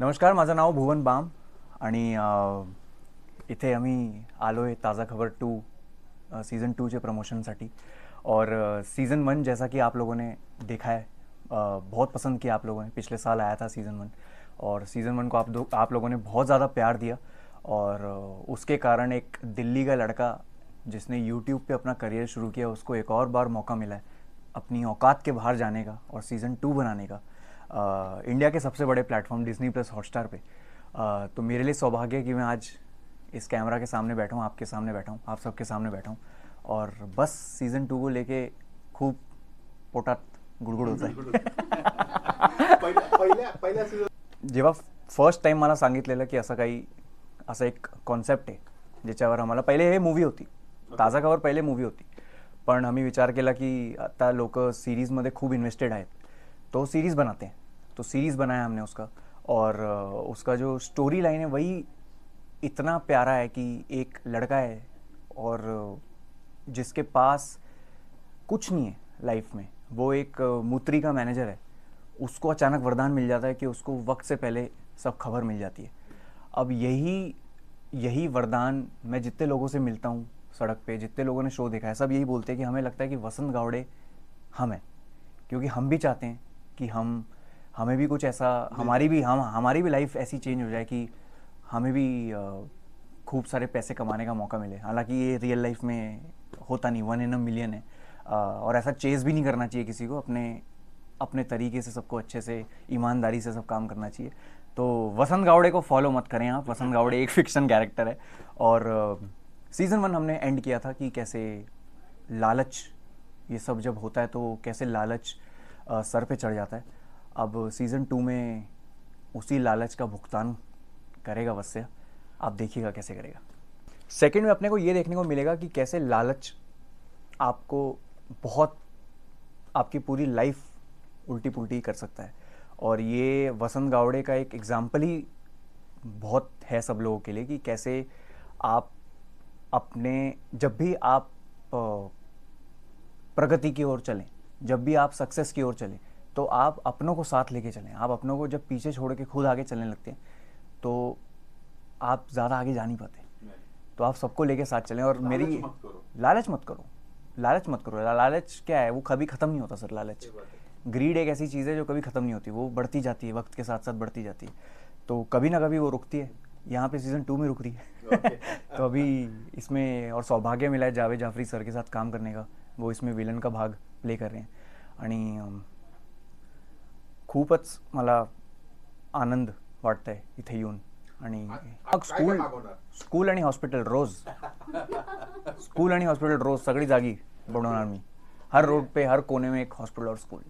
नमस्कार, माझं नाव भुवन बाम आणि आम्ही आलो है Taaza Khabar two season two के प्रमोशन साठी और सीज़न वन जैसा कि आप लोगों ने देखा है बहुत पसंद किया आप लोगों ने, पिछले साल आया था सीज़न वन। और सीज़न वन को आप दो, आप लोगों ने बहुत ज़्यादा प्यार दिया। और उसके कारण एक दिल्ली का लड़का जिसने यूट्यूब पे अपना करियर शुरू किया, उसको एक और बार मौका मिला है, अपनी औकात के बाहर जाने का और सीज़न टू बनाने का। इंडिया के सबसे बड़े प्लेटफॉर्म डिज्नी प्लस हॉटस्टार पे। तो मेरे लिए सौभाग्य है कि मैं आज इस कैमरा के सामने बैठा हूँ आपके सामने बैठा हूँ आप सबके सामने बैठा हूँ। और बस सीज़न टू को लेके खूब पोटात गुडगुड होत आहे सीझन जेव्हा फ़र्स्ट टाइम मला सांगितलेलं की असं काही असं एक कॉन्सेप्ट आहे ज्याच्यावर आम्हाला पहिले हे मूवी होती. ताज़ा खबर पहिले मूवी होती. पण आम्ही विचार केला की आता लोक सीरीजमध्ये खूप इन्वेस्टेड आहेत. तो सीरीज़ बनाते हैं. तो सीरीज़ बनाया हमने उसका। और उसका जो स्टोरी लाइन है, वही इतना प्यारा है कि एक लड़का है और जिसके पास कुछ नहीं है लाइफ में। वो एक मूत्री का मैनेजर है। उसको अचानक वरदान मिल जाता है कि उसको वक्त से पहले सब खबर मिल जाती है। अब यही यही वरदान मैं जितने लोगों से मिलता हूँ सड़क पे, जितने लोगों ने शो देखा है, सब यही बोलते हैं कि हमें लगता है कि वसंत गावड़े हम हैं। क्योंकि हम भी चाहते हैं कि हम हमें भी कुछ ऐसा हमारी भी हम हमारी भी लाइफ ऐसी चेंज हो जाए कि हमें भी खूब सारे पैसे कमाने का मौका मिले। हालाँकि ये रियल लाइफ में होता नहीं वन इन अ मिलियन है। अ, और ऐसा चेज भी नहीं करना चाहिए किसी को अपने अपने तरीके से सबको अच्छे से ईमानदारी से सब काम करना चाहिए। तो वसंत गावड़े को फॉलो मत करें आप। वसंत गावड़े एक फिक्शन कैरेक्टर है। और सीज़न वन हमने एंड किया था कि कैसे लालच ये सब जब होता है तो कैसे लालच सर पे चढ़ जाता है। अब सीज़न टू में उसी लालच का भुगतान करेगा वत्स्य आप देखिएगा कैसे करेगा। सेकंड में अपने को ये देखने को मिलेगा कि कैसे लालच आपको बहुत, आपकी पूरी लाइफ उल्टी पुल्टी कर सकता है। और ये वसंत गावड़े का एक एग्ज़ाम्पल ही बहुत है सब लोगों के लिए कि कैसे आप अपने, जब भी आप प्रगति की ओर चलें, जब भी आप सक्सेस की ओर चलें तो आप अपनों को साथ लेके चलें। आप अपनों को जब पीछे छोड़ के खुद आगे चलने लगते हैं तो आप ज़्यादा आगे जा नहीं पाते। तो आप सबको लेके साथ चलें और मेरी लालच मत करो। लालच मत करो। लालच क्या है? वो कभी ख़त्म नहीं होता सर लालच। ग्रीड एक ऐसी चीज़ है जो कभी ख़त्म नहीं होती। वो बढ़ती जाती है वक्त के साथ साथ बढ़ती जाती है। तो कभी ना कभी वो रुकती है। यहाँ पे सीज़न टू में रुक रही है। तो अभी इसमें और सौभाग्य मिला है जावेद जाफरी सर के साथ काम करने का। वो इसमें विलन का भाग प्ले कर रहे हैं। आणि अम, खूपच मला आनंद वाटतंय इथे येऊन. आणि मग स्कूल? स्कूल आणि हॉस्पिटल रोज. स्कूल आणि हॉस्पिटल रोज सगळी जागी बनवणार मी. हर रोड पे हर कोने में एक हॉस्पिटल और स्कूल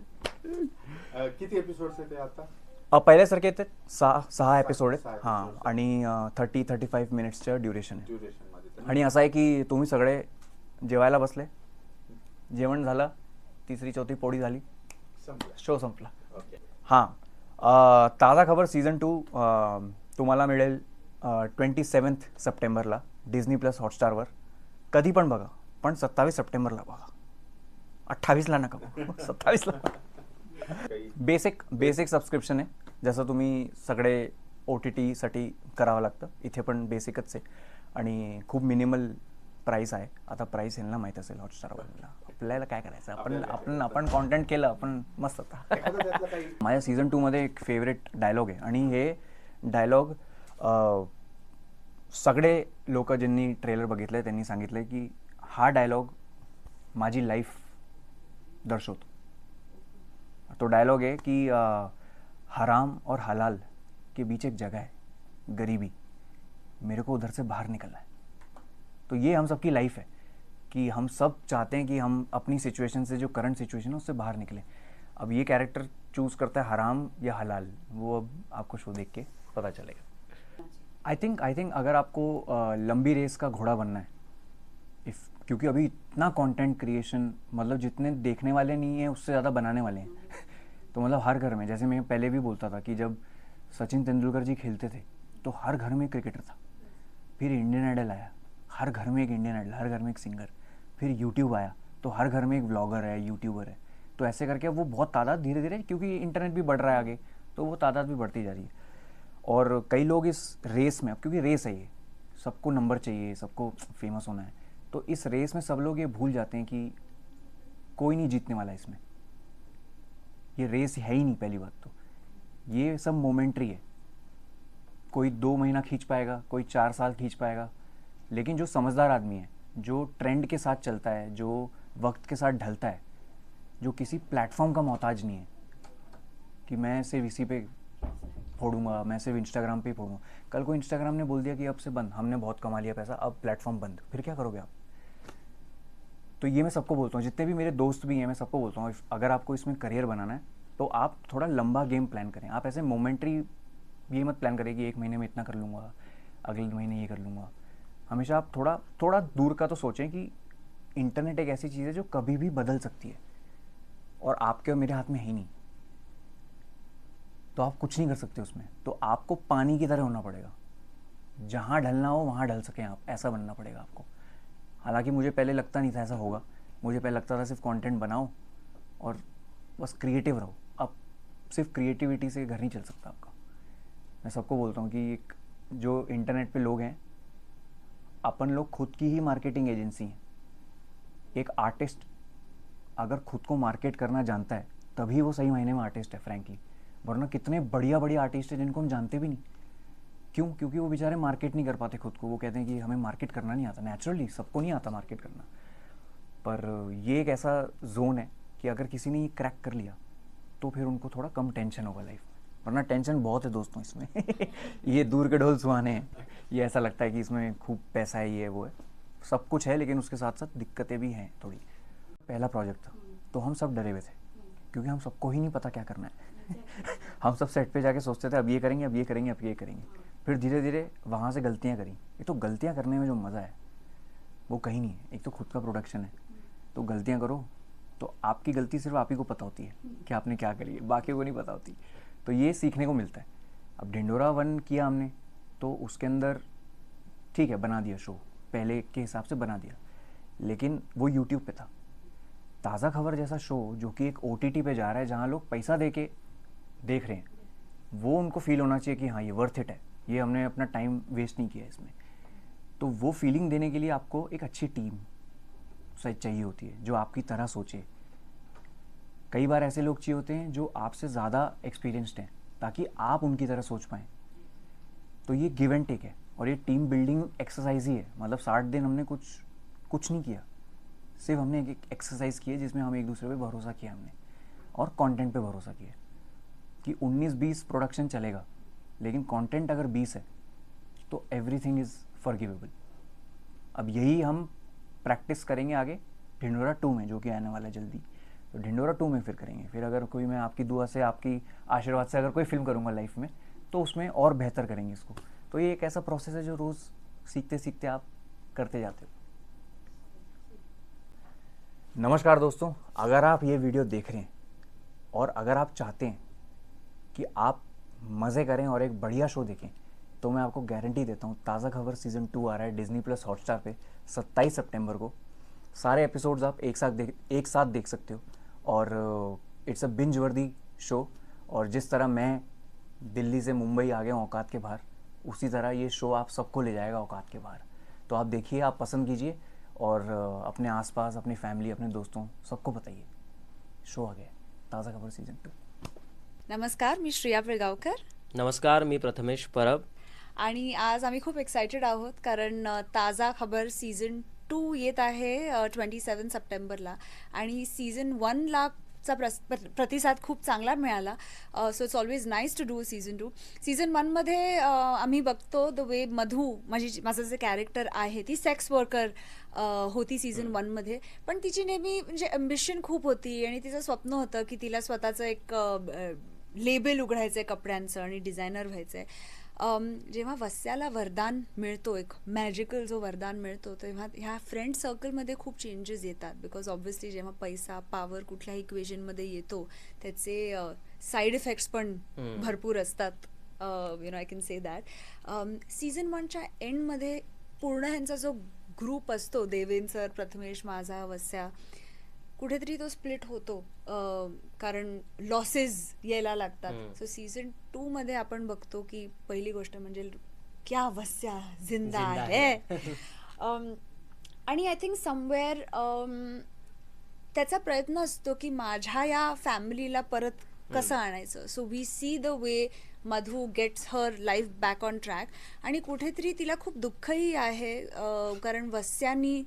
किती एपिसोड्स आहेत आता? पहिल्यासारखे ते. सहा सहा एपिसोड आहेत. हां. आणि थर्टी थर्टी फाईव्ह मिनिट्सचं ड्युरेशन आहे. आणि असं आहे की तुम्ही सगळे जेवायला बसले. जेवण झालं. तिसरी चौथी पोळी झाली. शो संपला. हां. ताजा खबर सीझन टू तुम्हाला मिळेल ट्वेंटी सेवन्थ सप्टेंबरला डिझनी प्लस हॉटस्टारवर कधी पण बघा पण सत्तावीस सप्टेंबरला बघा. अठ्ठावीसला नका सत्तावीसला बेसिक बेसिक सबस्क्रिप्शन आहे. जसं तुम्ही सगळे ओ टी टीसाठी करावं लागतं. इथे पण बेसिकच आहे. आणि खूप मिनिमल प्राईस आहे. आता प्राईस यांना माहीत असेल हॉटस्टारवरला आपल्याला काय करायचं? आपण आपण आपण कॉन्टेंट केलं आपण मस्त काही माझ्या सीझन टूमध्ये एक फेवरेट डायलॉग आहे. आणि हे डायलॉग सगळे लोक ज्यांनी ट्रेलर बघितलं त्यांनी सांगितलं की हा डायलॉग माझी लाईफ दर्शवतो. तो डायलॉग है कि हराम और हलाल के बीच एक जगह है गरीबी. मेरे को उधर से बाहर निकलना है. तो ये हम सबकी लाइफ है. कि हम सब चाहते हैं कि हम अपनी सिचुएशन से, जो करंट सिचुएशन है, उससे बाहर निकलें। अब ये कैरेक्टर चूज़ करता है हराम या हलाल, वो अब आपको शो देख के पता चलेगा। आई थिंक आई थिंक अगर आपको लंबी रेस का घोड़ा बनना है इफ़ क्योंकि अभी इतना कंटेंट क्रिएशन मतलब जितने देखने वाले नहीं हैं, उससे ज़्यादा बनाने वाले हैं। तो मतलब हर घर में, जैसे मैं पहले भी बोलता था कि जब सचिन तेंदुलकर जी खेलते थे तो हर घर में क्रिकेटर था। फिर इंडियन आइडल आया। हर घर में एक इंडियन आइडल हर घर में एक सिंगर फिर यूट्यूब आया। तो हर घर में एक ब्लॉगर है यूट्यूबर है। तो ऐसे करके वो बहुत तादाद धीरे धीरे क्योंकि इंटरनेट भी बढ़ रहा है आगे तो वो तादाद भी बढ़ती जा रही है। और कई लोग इस रेस में, अब क्योंकि रेस है ये, सबको नंबर चाहिए, सबको फ़ेमस होना है। तो इस रेस में सब लोग ये भूल जाते हैं कि कोई नहीं जीतने वाला इसमें। ये रेस है ही नहीं पहली बात तो। ये सब मोमेंट्री है। कोई दो महीना खींच पाएगा, कोई चार साल खींच पाएगा। लेकिन जो समझदार आदमी है जो ट्रेंड के साथ चलता है, जो वक्त के साथ ढलता है, जो किसी प्लेटफॉर्म का मोहताज नहीं है, कि मैं सिर्फ़ इसी पे फोड़ूँगा, मैं सिर्फ़ इंस्टाग्राम पे ही फोड़ूँगा। कल को इंस्टाग्राम ने बोल दिया कि अब से बंद, हमने बहुत कमा लिया पैसा, अब प्लेटफॉर्म बंद। फिर क्या करोगे आप? तो ये मैं सबको बोलता हूँ, जितने भी मेरे दोस्त भी हैं, मैं सबको बोलता हूँ, अगर आपको इसमें करियर बनाना है तो आप थोड़ा लंबा गेम प्लान करें। आप ऐसे मोमेंट्री ये मत प्लान करें कि एक महीने में इतना कर लूँगा, अगले महीने ये कर लूँगा। हमेशा आप थोड़ा थोड़ा दूर का तो सोचें कि इंटरनेट एक ऐसी चीज़ है जो कभी भी बदल सकती है और आपके और मेरे हाथ में है ही नहीं। तो आप कुछ नहीं कर सकते उसमें। तो आपको पानी की तरह होना पड़ेगा। जहाँ ढलना हो, वहाँ ढल सकें आप। ऐसा बनना पड़ेगा आपको। हालाँकि मुझे पहले लगता नहीं था ऐसा होगा। मुझे पहले लगता था सिर्फ़ कंटेंट बनाओ और बस क्रिएटिव रहो। अब सिर्फ़ क्रिएटिविटी से घर नहीं चल सकता आपका। मैं सबको बोलता हूँ कि एक, जो इंटरनेट पे लोग हैं अपन लोग खुद की ही मार्केटिंग एजेंसी हैं। एक आर्टिस्ट अगर खुद को मार्केट करना जानता है, तभी वो सही महीने में आर्टिस्ट है फ्रैंकली वरना कितने बढ़िया बढ़िया आर्टिस्ट हैं जिनको हम जानते भी नहीं। क्यों? क्योंकि वो बेचारे मार्केट नहीं कर पाते खुद को। वो कहते हैं कि हमें मार्केट करना नहीं आता। नेचुरली सबको नहीं आता मार्केट करना। पर ये एक ऐसा जोन है कि अगर किसी ने ये क्रैक कर लिया तो फिर उनको थोड़ा कम टेंशन होगा लाइफ वरना टेंशन बहुत है दोस्तों इसमें। ये दूर के ढोल सुहाने हैं। ये ऐसा लगता है कि इसमें खूब पैसा है, ये, वो है। सब कुछ है, लेकिन उसके साथ साथ दिक्कतें भी हैं थोड़ी। पहला प्रोजेक्ट था। तो हम सब डरे हुए थे, क्योंकि हम सबको ही नहीं पता क्या करना है। हम सब सेट पे जाके सोचते थे, अब ये करेंगे, अब ये करेंगे, अब ये करेंगे। फिर धीरे धीरे वहाँ से गलतियाँ करी। ये तो गलतियाँ करने में जो मज़ा है, वो कहीं नहीं है। एक तो खुद का प्रोडक्शन है। तो गलतियाँ करो। तो आपकी गलती सिर्फ़ आप ही को पता होती है कि आपने क्या करी है। बाकी को नहीं पता होती। तो ये सीखने को मिलता है। अब ढिंडोरा वन किया हमने तो उसके अंदर ठीक है, बना दिया शो पहले के हिसाब से बना दिया। लेकिन वो यूट्यूब पे था। ताज़ा खबर जैसा शो जो कि एक ओटीटी पे जा रहा है, जहाँ लोग पैसा दे के देख रहे हैं, वो उनको फील होना चाहिए कि हाँ ये वर्थ इट है। ये हमने अपना टाइम वेस्ट नहीं किया इसमें। तो वो फीलिंग देने के लिए आपको एक अच्छी टीम चाहिए होती है, जो आपकी तरह सोचे। कई बार ऐसे लोग चाहिए होते हैं जो आपसे ज़्यादा एक्सपीरियंस्ड हैं, ताकि आप उनकी तरह सोच पाएँ। तो ये गिव एंड टेक है, और ये टीम बिल्डिंग एक्सरसाइज ही है। मतलब साठ दिन हमने कुछ कुछ नहीं किया। सिर्फ़ हमने एक एक्सरसाइज की है, जिसमें हम एक दूसरे पे भरोसा किया हमने, और कंटेंट पे भरोसा किया कि 19-20 प्रोडक्शन चलेगा। लेकिन कंटेंट अगर 20 है तो एवरीथिंग इज़ फॉरगिवेबल अब यही हम प्रैक्टिस करेंगे आगे, ढिंडोरा टू में, जो कि आने वाला है जल्दी। तो ढिंडोरा टू में फिर करेंगे। फिर अगर कोई मैं आपकी दुआ से, आपकी आशीर्वाद से अगर कोई फ़िल्म करूँगा लाइफ में तो उसमें और बेहतर करेंगे इसको। तो ये एक ऐसा प्रोसेस है जो रोज़ सीखते सीखते आप करते जाते हो। नमस्कार दोस्तों, अगर आप ये वीडियो देख रहे हैं और अगर आप चाहते हैं कि आप मज़े करें और एक बढ़िया शो देखें तो मैं आपको गारंटी देता हूँ, ताज़ा खबर सीज़न टू आ रहा है डिज्नी प्लस हॉटस्टार पे 27 सितंबर को। सारे एपिसोड्स आप एक साथ देख, एक साथ देख सकते हो। और it's a binge worthy show और जिस तरह मैं दिल्ली से मुंबई आ गया हूँ औकात के बाहर उसी तरह ये शो आप सबको ले जाएगा औकात के बाहर। तो आप देखिए आप पसंद कीजिए और अपने आसपास अपनी फैमिली अपने दोस्तों सबको बताइए। शो आ गया ताज़ा खबर सीज़न टू नमस्कार मी श्रिया पिळगावकर। नमस्कार मी प्रथमेश परब। आणि आज आम्ही खूप एक्सायटेड आहोत कारण ताज़ा खबर सीझन टू येत आहे ट्वेंटी सेवन सप्टेंबरला. आणि सीझन वनला चा प्रस प्र- प्रतिसाद खूप चांगला मिळाला. So it's always nice to do season two season वनमध्ये आम्ही बघतो द वे मधू माझी माझं जे कॅरेक्टर आहे ती सेक्स वर्कर होती सीझन वनमध्ये पण तिची नेहमी म्हणजे अम्बिशन खूप होती आणि तिचं स्वप्न होतं की तिला स्वतःचं एक लेबल उघडायचं आहे कपड्यांचं आणि डिझायनर व्हायचं आहे जेव्हा वस्याला वरदान मिळतो एक मॅजिकल जो वरदान मिळतो तेव्हा ह्या फ्रेंड सर्कलमध्ये खूप चेंजेस येतात. बिकॉज ऑब्व्हियसली जेव्हा पैसा पॉवर कुठल्याही इक्वेशनमध्ये येतो त्याचे साईड इफेक्ट्स पण. भरपूर असतात. You know I can say that season वनच्या एंडमध्ये पूर्ण ह्यांचा जो ग्रुप असतो देवेन सर प्रथमेश माझा वस्या कुठेतरी तो स्प्लिट होतो. कारण लॉसेस यायला लागतात. सो सीझन टू मध्ये आपण बघतो की पहिली गोष्ट म्हणजे क्या वस्या जिंदा आहे आणि आय थिंक समवेअर त्याचा प्रयत्न असतो की माझ्या या फॅमिलीला परत कसं आणायचं? So we see the way Madhu gets her life back on track आणि कुठेतरी तिला खूप दुःखही आहे कारण वस्यानी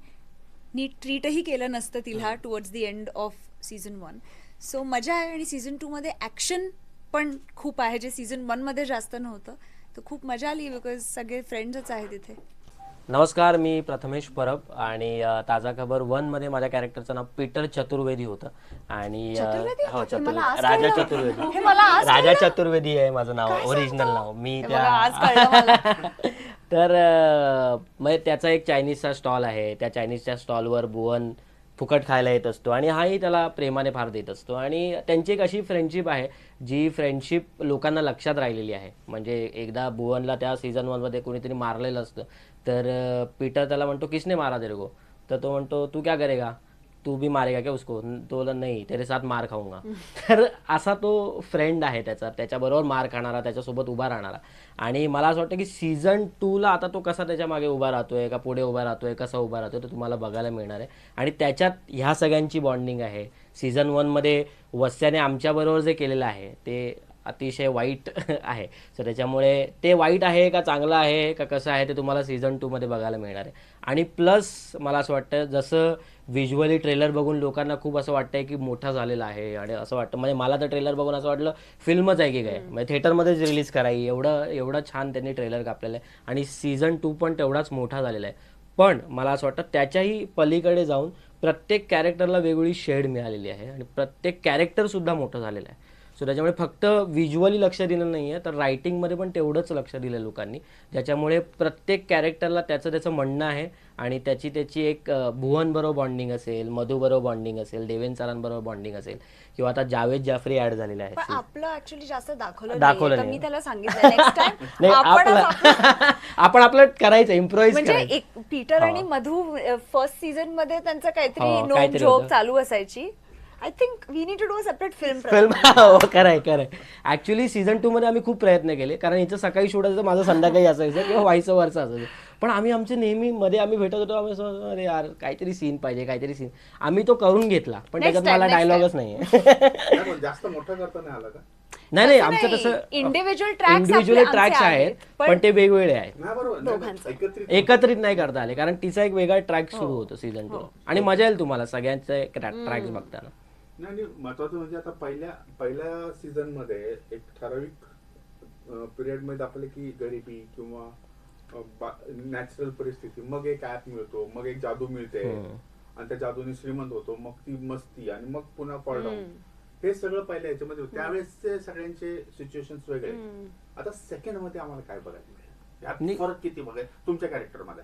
नीट ट्रीटही केलं नसतं तिला towards the end of season one so मजा आहे आणि सीझन टूमध्ये ॲक्शन पण खूप आहे जे सीझन वनमध्ये जास्त नव्हतं तर खूप मजा आली बिकॉज सगळे फ्रेंड्सच आहेत तिथे नमस्कार मी प्रथमेश परब आणि ताजा खबर वनमध्ये माझ्या कॅरेक्टरचं नाव पीटर चतुर्वेदी होतं आणि? हो चतुर्वेदी राजा. चतुर्वेदी राजा. चतुर्वेदी आहे माझं नाव ओरिजिनल? नाव मी त्या तर म्हणजे त्याचा एक चायनीजचा स्टॉल आहे. त्या चायनीजच्या स्टॉलवर भुवन फुकट खायला येत असतो आणि हाही त्याला प्रेमाने फार देत असतो. आणि त्यांची एक अशी फ्रेंडशिप आहे जी फ्रेंडशिप लोकांना लक्षात राहिलेली आहे. म्हणजे एकदा भुवनला त्या सीझन वनमध्ये कोणीतरी मारलेलं असतं तर पीटर त्याला म्हणतो किसने मारा तेरे तर तो म्हणतो तू क्या करेगा? तू भी मारेगा क्या उसको? तो बोला नाही तेरे साथ मार खाऊंगा. तर असा तो फ्रेंड आहे त्याचा त्याच्याबरोबर मार खाणारा त्याच्यासोबत उभा राहणारा. आणि मला असं वाटतं की सीझन टूला आता तो कसा त्याच्यामागे उभा राहतोय का पुढे उभा राहतोय कसा उभा राहतोय ते तुम्हाला बघायला मिळणार आहे. आणि त्याच्यात ह्या सगळ्यांची बॉन्डिंग आहे. सीझन वनमध्ये वस्याने आमच्याबरोबर जे केलेलं आहे ते अतिशय वाईट आहे. सो त्याच्यामुळे ते वाईट आहे का चांगलं आहे का कसं आहे ते तुम्हाला सीझन टूमध्ये बघायला मिळणार आहे. आणि प्लस मला असं वाटतं जसं व्हिज्युअली ट्रेलर बघून लोकांना खूप असं वाटतंय की मोठा झालेला आहे आणि असं वाटतं म्हणजे मला तर ट्रेलर बघून असं वाटलं फिल्मच आहे की काय? म्हणजे थिएटरमध्येच रिलीज करावी एवढं एवढं छान त्यांनी ट्रेलर कापलेलं आहे. आणि सीझन टू पण तेवढाच मोठा झालेला आहे. पण मला असं वाटतं त्याच्याही पलीकडे जाऊन प्रत्येक कॅरेक्टरला वेगवेगळी शेड मिळालेली आहे. आणि प्रत्येक कॅरेक्टरसुद्धा मोठं झालेलं आहे. सो त्याच्यामुळे फक्त व्हिज्युअली लक्ष दिलं नाही आहे तर रायटिंगमध्ये पण तेवढंच लक्ष दिलं लोकांनी ज्याच्यामुळे प्रत्येक कॅरेक्टरला त्याचं त्याचं म्हणणं आहे आणि त्याची त्याची एक भुवनबरोबर बॉन्डिंग असेल मधूबरोबर बॉन्डिंग असेल देवेन सरांबरोबर बॉन्डिंग असेल किंवा आता जावेद जाफरी ॲड झालेला आहे आपलं ऍक्च्युली जास्त दाखवलं दाखवलं नाही. मी त्याला सांगितलं आपण आपलं करायचं इम्प्रोव्हाइज म्हणजे पीटर हा. आणि मधू फर्स्ट सीझनमध्ये त्यांचं काहीतरी हो, नो काहीतरी जोक होतं. चालू असायची I think we need to do separate film film हो खरंय खरंय. ऍक्च्युली सीझन टू मध्ये आम्ही खूप प्रयत्न केले. कारण हिचं सकाळी शूट असायचं माझं संध्याकाळी असायचं किंवा व्हायचं वरचं असायचं. पण आम्ही आमचे नेहमी मध्ये आम्ही भेटत होतो आम्ही अरे यार काहीतरी सीन पाहिजे काहीतरी सीन आम्ही तो करून घेतला पण Next त्याच्यात time, मला next डायलॉगच नाहीये. नाही, पण जास्त मोठं करता नाही आला का? नाही नाही आमचं नाही. तसं Individual tracks इंडिव्हिज्युअल ट्रॅक्स आहेत. पण- ते वेगवेगळे आहेत. नाही बरोबर. नाही, दोघांचं. एकत्रित एकत्रित नाही करता आले कारण तिचा एक वेगळा ट्रॅक हो. सुरू होतो सीझन टू आणि मजा येईल तुम्हाला सगळ्यांचे ट्रॅक्स बघताना. नाही आणि महत्वाचं म्हणजे आता पहिल्या पहिल्या सीझनमध्ये एक ठराविक पिरियडमध्ये दाखवलं की गरिबी किंवा नॅचरल परिस्थिती. मग एक ऍप मिळतो मग एक जादू मिळते. आणि त्या जादूने श्रीमंत होतो मग ती मस्ती आणि मग पुन्हा फॉल डाऊन हे सगळं पहिल्या याच्यामध्ये होतं. त्यावेळेसचे सगळ्यांचे सिच्युएशन वेगळे आता सेकंडमध्ये आम्हाला काय बघायला मिळेल फरक किती बघाय तुमच्या कॅरेक्टरमध्ये?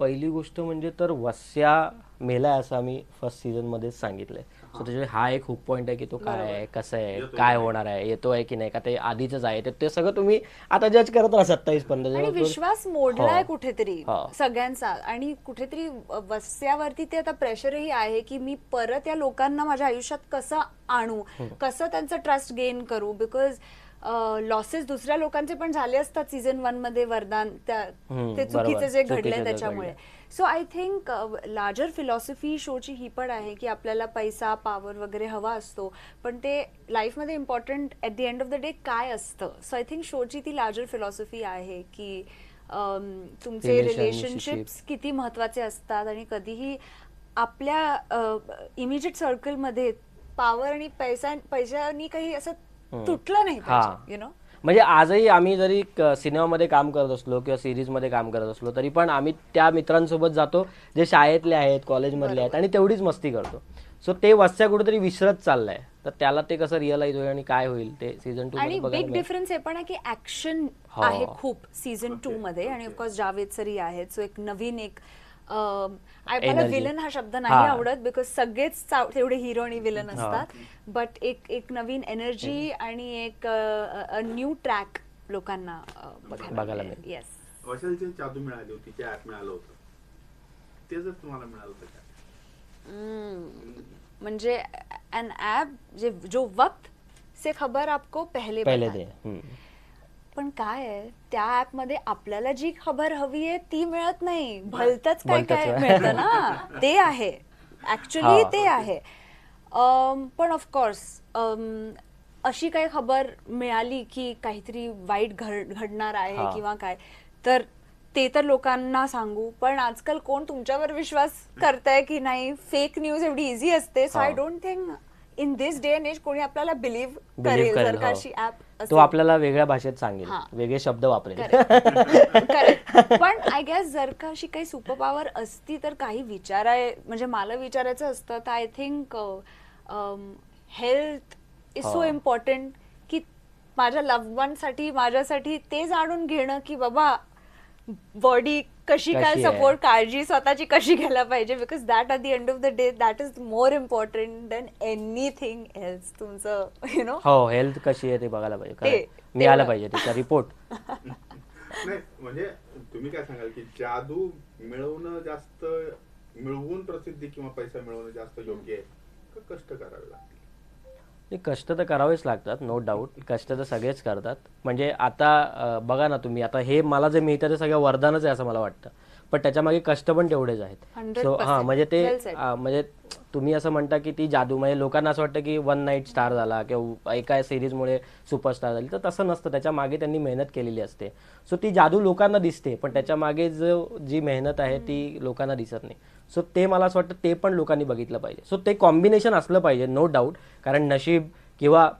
पहिली गोष्ट म्हणजे तर वस्या मेलाय असं आम्ही फर्स्ट सीझन मध्येच सांगितलंय. सो त्याच्यामुळे हा एक हुक पॉईंट आहे की तो काय आहे कसं आहे काय? होणार आहे येतो आहे की नाही का ते आधीच आहे. ते- ते सगळं तुम्ही आता जज करत राहा सत्तावीस आणि पर्यंत विश्वास मोडलाय हो. कुठेतरी हो. सगळ्यांचा. आणि कुठेतरी वस्यावरती ते आता प्रेशरही आहे की मी परत या लोकांना माझ्या आयुष्यात कसं आणू? कसं त्यांचं ट्रस्ट गेन करू? बिकॉज लॉसेस दुसऱ्या लोकांचे पण झाले असतात सीझन वनमध्ये वरदान. ते. चुकीचे जे घडले त्याच्यामुळे. So I think larger philosophy शोची ही पण आहे की आपल्याला पैसा पॉवर वगैरे हवा असतो. पण ते लाईफमध्ये important at the end of the day काय असतं? सो आय थिंक शोची ती लार्जर फिलॉसॉफी आहे की तुमचे. रिलेशनशिप्स किती महत्त्वाचे असतात आणि कधीही आपल्या इमिजिएट सर्कलमध्ये पॉवर आणि पैसा पैशानी काही असं तुटलं नाही हा. पाहिजे यु नो म्हणजे आजही आम्ही जरी क- सिनेमामध्ये काम करत असलो किंवा सिरीजमध्ये काम करत असलो तरी पण आम्ही त्या मित्रांसोबत जातो जे शाळेतले आहेत कॉलेजमधले आहेत आणि तेवढीच मस्ती करतो. सो ते वस्त्या कुठेतरी विसरत चाललंय. तर त्याला ते कसं रिअलाइज होईल आणि काय होईल ते सीझन टू आणि मध्ये बिग बघायला डिफरन्स हे पण आहे की ऍक्शन हो. आहे खूप सीझन टू मध्ये. आणि ऑफकोर्स जावेद सरी आहेत. सो एक नवीन एक मला. विलन हा शब्द नाही. आवडत बिकॉज सगळेच तेवढे हिरो आणि विलन असतात. बट एक एक नवीन एनर्जी आणि एक न्यू ट्रॅक लोकांना बघायला. येस वैशालीची जादू मिळाली होती ते ऍप मिळालं होतं. ते जर तुम्हाला मिळालं होतं म्हणजे एन ॲप जे जो वक्त से खबर आपको पहले पहिले बताए. पण काय आहे त्या ऍपमध्ये आपल्याला जी खबर हवी आहे ती मिळत नाही भलतच काय काय. मिळतं ना ते आहे ऍक्च्युली. ते आहे पण ऑफकोर्स अशी काही खबर मिळाली की काहीतरी वाईट घड घडणार आहे. किंवा काय तर ते तर लोकांना सांगू पण आजकाल कोण तुमच्यावर विश्वास करताय की नाही फेक न्यूज एवढी इझी असते so. I don't think in this day and age कोणी आपल्याला बिलीव्ह Believe करेल करेल, जर का हो. अशी ऍप तो आपल्याला वेगळ्या भाषेत सांगेल हा. वेगळे शब्द वापरेल. पण आय गेस जर का अशी काही सुपर पॉवर असती तर काही विचाराय म्हणजे मला विचारायचं असतं तर I think health is so हा. इम्पॉर्टंट की माझ्या लव्हसाठी माझ्यासाठी ते जाणून घेणं की बाबा बॉडी कशी काय. सपोर्ट काळजी स्वतःची कशी घ्यायला पाहिजे? Because that at the end of the day that is more important than anything else तुमचं यु नो हो हेल्थ कशी आहे ते बघायला पाहिजे. बघा. पाहिजे त्याचा रिपोर्ट नाही म्हणजे तुम्ही काय सांगाल की जादू मिळवणं जास्त मिळवून प्रसिद्धी किंवा पैसा मिळवणं जास्त योग्य आहे? का कष्ट करावे लागतील हे कष्ट तर करावेच लागतात नो डाऊट कष्ट तर सगळेच करतात. म्हणजे आता बघा ना तुम्ही आता हे मला जे मिळतं ते सगळं वरदानच आहे असं मला वाटतं. पण त्याच्यामागे कष्ट पण तेवढेच आहेत. 100% सो हां म्हणजे ते म्हणजे तुम्ही असं म्हणता की ती जादू म्हणजे लोकांना असं वाटतं की वन नाईट स्टार झाला किंवा एका सिरीजमुळे सुपरस्टार झाली. तर तसं नसतं. त्याच्यामागे त्यांनी मेहनत केलेली असते. सो ती जादू लोकांना दिसते पण त्याच्यामागे जो जी मेहनत आहे ती लोकांना दिसत नाही. सो ते मला असं वाटतं ते पण लोकांनी बघितलं पाहिजे. सो ते कॉम्बिनेशन असलं पाहिजे नो डाऊट कारण नशीब किंवा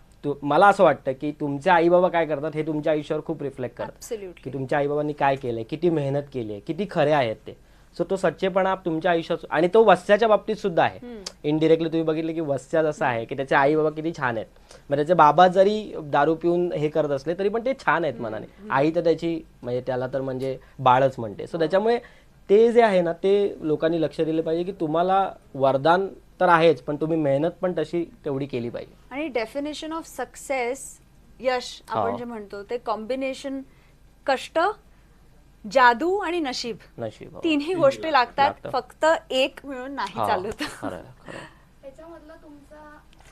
मला असं वाटतं की तुमचे आई बाबा काय करतात हे तुमच्या आयुष्यावर खूप रिफ्लेक्ट करतात. की तुमच्या आईबाबांनी काय केलंय किती मेहनत केली आहे किती खरे आहेत ते. सो तो सच्चेपणा तुमच्या आयुष्यात आणि तो वस्त्याच्या बाबतीत सुद्धा आहे. इनडिरेक्टली तुम्ही बघितलं की वस्त्या जसं आहे की त्याचे आई बाबा किती छान आहेत. मग त्याचे बाबा जरी दारू पिऊन हे करत असले तरी पण ते छान आहेत मनाने. आई तर त्याची म्हणजे त्याला तर म्हणजे बाळच म्हणते. सो त्याच्यामुळे ते जे आहे ना ते लोकांनी लक्ष दिले पाहिजे की तुम्हाला वरदान तर आहेच पण तुम्ही मेहनत पण तशी तेवढी केली पाहिजे. आणि डेफिनेशन ऑफ सक्सेस यश आपण हो. जे म्हणतो ते कॉम्बिनेशन कष्ट जादू आणि नशीब. नशीब हो. तिन्ही गोष्टी लागतात. लागतं. फक्त एक मिळून नाही हा, चालत. खरं आहे, खरं आहे. त्याच्यामधला तुमचा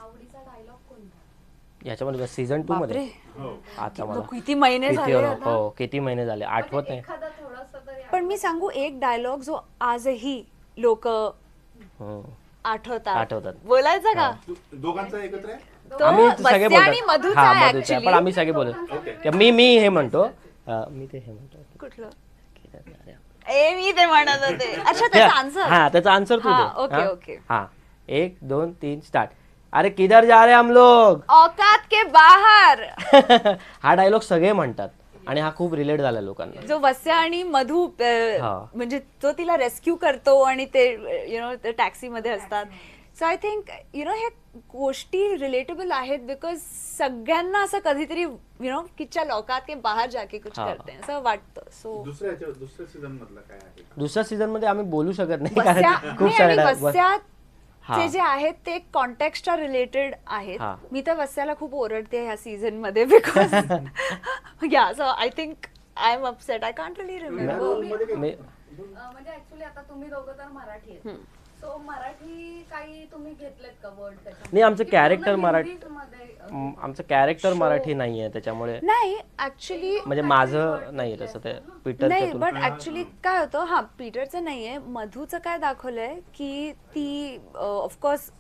आवडीचा डायलॉग कोणता? याच्यामध्ये सीझन टू मध्ये? बापरे. हो. आता मला किती महिने किती झाले हो आता? हो, किती महिने झाले? आठवत म्हणजे नाही. एखादा थोडासा तरी पण मी सांगू एक डायलॉग जो आजही लोक हम्म. आठवतात. आठवतात. बोलायचा का? दोघांचा एकत्र आहे? तो आम्ही सगळे वस्त्या आणि बोलतात मधूचा हा आहे मधूचा आहे. actually. पण आम्ही सगळे बोलत मी मी हे म्हणतो. अं, मी ते हे म्हणतो. कुठलं? ए मी ते म्हणत होते. अच्छा त्याचा आन्सर हा त्याचा आन्सर तू हा, दे ओके, हा? ओके. हा. एक दोन तीन स्टार्ट अरे किधर जा रहे हम लोग? औकात के बाहर. हा डायलॉग सगळे म्हणतात. आणि हा खूप रिलेट झाला लोकांना. जो वस्या आणि मधू अ, हा. म्हणजे तो तिला रेस्क्यू करतो आणि ते यु नो ते टॅक्सी मध्ये असतात. So I think you know ह्या गोष्टी रिलेटेबल आहेत बिकॉज सगळ्यांना असं कधीतरी यु नो की चल औकात के बाहेर जाके कुछ हा. करते हैं, असं वाटतं. सो दुसऱ्या दुसऱ्या सीझन मधला काय आहे? दुसऱ्या सीझनमध्ये आम्ही बोलू शकत नाही वस्या कारण खूप सारे आणि हा. जे आहेत ते कॉन्टेक्स्टच्या रिलेटेड आहेत. हा. मी तर वस्याला खूप ओरडते ह्या सीझनमध्ये because yeah so I think I am upset I can't really remember me- um, म्हणजे ऍक्च्युली आता तुम्ही दोघं तर मराठी आहेत. सो मराठी काही तुम्ही घेतलेत का वर्ड नाही, आमचं की character पूर्ण मराठी- आमचं कॅरेक्टर मराठी नाहीये त्याच्यामुळे नाही ऍक्च्युली म्हणजे माझं नाहीये तसं ते नाही बट ऍक्च्युली काय होतं हा पीटरचं नाहीये मधूचं काय दाखवलंय की ती ऑफकोर्स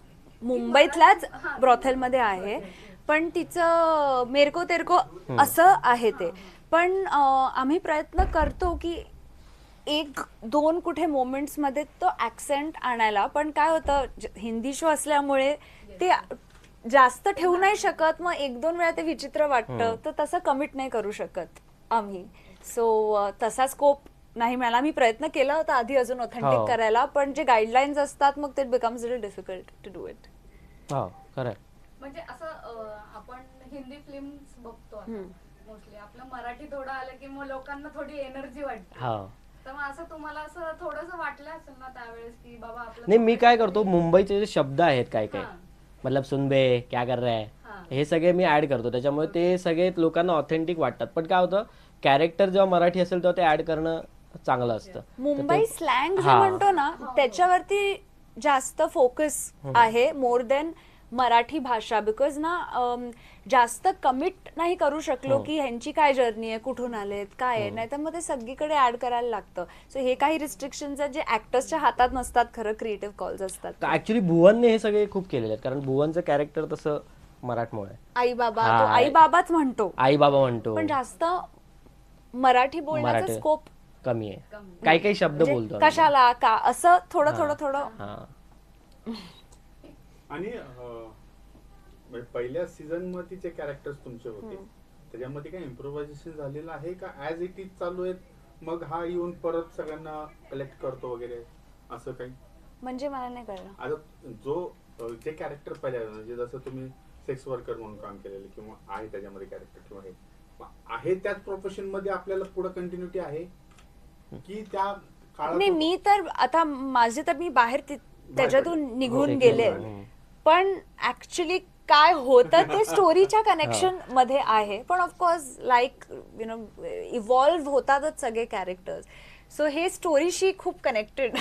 मुंबईतल्याच ब्रॉथेलमध्ये आहे पण तिचं मेरको तेरको असं आहे ते. पण अं, आम्ही प्रयत्न करतो की एक दोन कुठे moments मध्ये तो ऍक्सेंट आणायला पण काय होतं ज- हिंदी शो असल्यामुळे ते जास्त ठेवू नाही शकत मग एक दोन वेळा ते विचित्र वाटतं तर तसं कमिट नाही करू शकत आम्ही. सो तसा स्कोप नाही मिळाला. मी प्रयत्न केला होता आधी अजून हो. ऑथेंटिक करायला पण जे गाईडलाईन्स असतात मग ते becomes little difficult to do it हो खरं म्हणजे असं आपण हिंदी फिल्म बघतो मोस्टली आपलं मराठी थोडं आलं की मग लोकांना थोडी एनर्जी वाटते. हो. तर मग असं तुम्हाला असं थोडस वाटलं असेल ना त्यावेळेस की बाबा आपलं नाही मी काय करतो मुंबईचे जे शब्द आहेत काय काय हां. मतलब सुनबे क्या कर रहा है? हां. सगळे मी ऍड करतो. त्याच्यामुळे ते सगळे लोकांना ऑथेंटिक वाटतात. पण काय होतं कॅरेक्टर जेव्हा मराठी असेल तेव्हा ते ऍड करणं चांगलं असतं. मुंबई स्लँग जे. म्हणतो ना त्याच्यावरती जास्त फोकस आहे मोर देन मराठी भाषा बिकॉज ना जास्त कमिट नाही करू शकलो की ह्यांची काय जर्नी आहे कुठून आलेत काय आहे? नाही तर मग ते सगळीकडे ऍड करायला लागतं. सो हे काही रिस्ट्रिक्शन आहेत जे ऍक्टर्सच्या हातात नसतात खरं क्रिएटिव्ह कॉल्स असतात. ऍक्च्युली भुवनने हे सगळे खूप केलेले आहेत कारण भुवनचं कॅरेक्टर तसं मराठमोळ आहे. आई बाबा हा, तो आई बाबाच म्हणतो. आई बाबा म्हणतो. पण जास्त मराठी बोलण्याचा मराठी स्कोप कमी आहे. काही काही शब्द बोलतो आम्ही. कशाला का असं थोडं थोडं थोडं. हा. आणि म्हणजे पहिल्या सीझनमध्ये जे कॅरेक्टर्स तुमचे होते. त्याच्यामध्ये काही इम्प्रोव्हायझेशन झालेलं आहे का? ऍज इट इज चालू आहेत मग हा येऊन परत सगळ्यांना कलेक्ट करतो वगैरे असं काही? म्हणजे मला नाही कळलं. आता जो जे कॅरेक्टर पहिल्या म्हणजे जसं तुम्ही सेक्स वर्कर म्हणून काम केलेलं किंवा आहे त्याच्यामध्ये कॅरेक्टर किंवा हे आहे त्याच प्रोफेशनमध्ये आपल्याला पुढे कंटिन्युटी आहे? की त्या काळात नाही मी तर आता माझे तर मी बाहेर त्याच्यातून. निघून हो, गेले. हम्म. पण ऍक्च्युली काय होतं ते स्टोरीच्या कनेक्शनमध्ये आहे. पण of course like you know evolve होतातच सगळे कॅरेक्टर्स सो हे स्टोरीशी खूप कनेक्टेड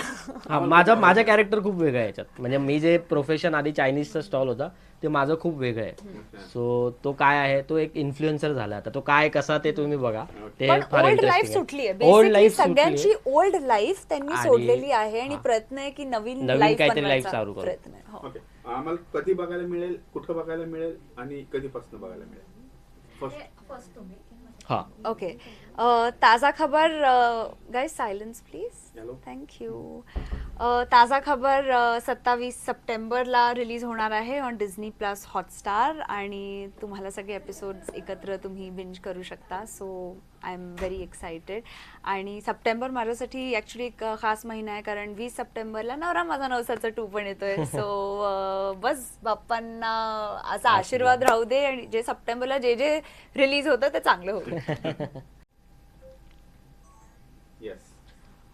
हा माझा माझा कॅरेक्टर खूप वेगळा आहे याच्यात. म्हणजे मी जे प्रोफेशन आधी चायनीजचा स्टॉल होता ते माझं खूप वेगळं आहे. सो तो काय आहे? तो एक इन्फ्लुएन्सर झाला आता. तो काय कसा ते तुम्ही बघा. ते फार ओल्ड लाईफ सुटली आहे. ओल्ड बेसिकली लाईफ सगळ्यांची ओल्ड लाईफ त्यांनी आणि- सोडलेली आहे आणि हा. प्रयत्न आहे की नवीन नवीन लाईफ काहीतरी बनवायचा चालू करू. प्रयत्न आहे. हो. ओके आम्हाला कधी बघायला मिळेल कुठं बघायला मिळेल आणि कधीपासून बघायला मिळेल? फर्स्ट फर्स्ट तुम्ही. हा. ओके ताजा खबर गाईज सायलन्स प्लीज. थँक्यू ताजा खबर सत्तावीस सप्टेंबरला रिलीज होणार आहे ऑन डिझनी प्लस हॉटस्टार आणि तुम्हाला सगळे एपिसोड्स एकत्र तुम्ही बिंज करू शकता. So I am very excited आणि सप्टेंबर माझ्यासाठी ॲक्च्युली एक खास महिना आहे कारण वीस सप्टेंबरला नवरा माझा नवसाचा टू पण येतोय. सो बस बाप्पांना असा आशीर्वाद राहू दे आणि जे सप्टेंबरला जे जे रिलीज होतं ते चांगलं होईल.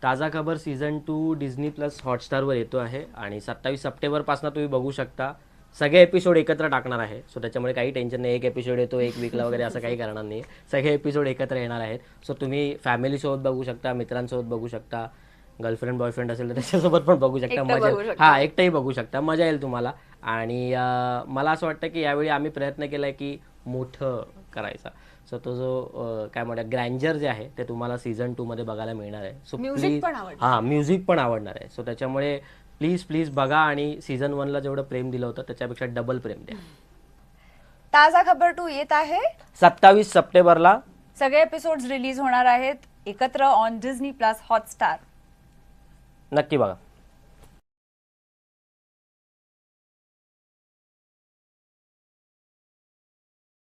Taaza Khabar season two Disney plus हॉटस्टारवर येतो आहे आणि सत्तावीस सप्टेंबरपासून तुम्ही बघू शकता. सगळे एपिसोड एकत्र टाकणार आहे. सो त्याच्यामुळे काही टेन्शन नाही. एक एपिसोड येतो एक वीकला वगैरे असं काही करणार नाही. सगळे एपिसोड एकत्र येणार आहेत. सो तुम्ही फॅमिलीसोबत बघू शकता मित्रांसोबत बघू शकता. गर्लफ्रेंड बॉयफ्रेंड असेल तर त्याच्यासोबत पण बघू शकता. मजा. हा एकटंही बघू शकता. मजा येईल तुम्हाला. आणि मला असं वाटतं की यावेळी आम्ही प्रयत्न केला की मोठं करायचा. सो तो जो काय म्हणतात ग्रँजर जे आहे ते तुम्हाला सीझन टू मध्ये बघायला मिळणार आहे. सो आवडणार. हा म्युझिक पण आवडणार आहे. सो त्याच्यामुळे प्लीज प्लीज बघा आणि सीझन वनला जेवढं प्रेम दिलं होतं त्याच्यापेक्षा डबल प्रेम द्या. ताजा खबर टू येत आहे. सत्तावीस सप्टेंबरला सगळे एपिसोड्स रिलीज होणार आहेत एकत्र ऑन डिझनी प्लस हॉटस्टार नक्की बघा.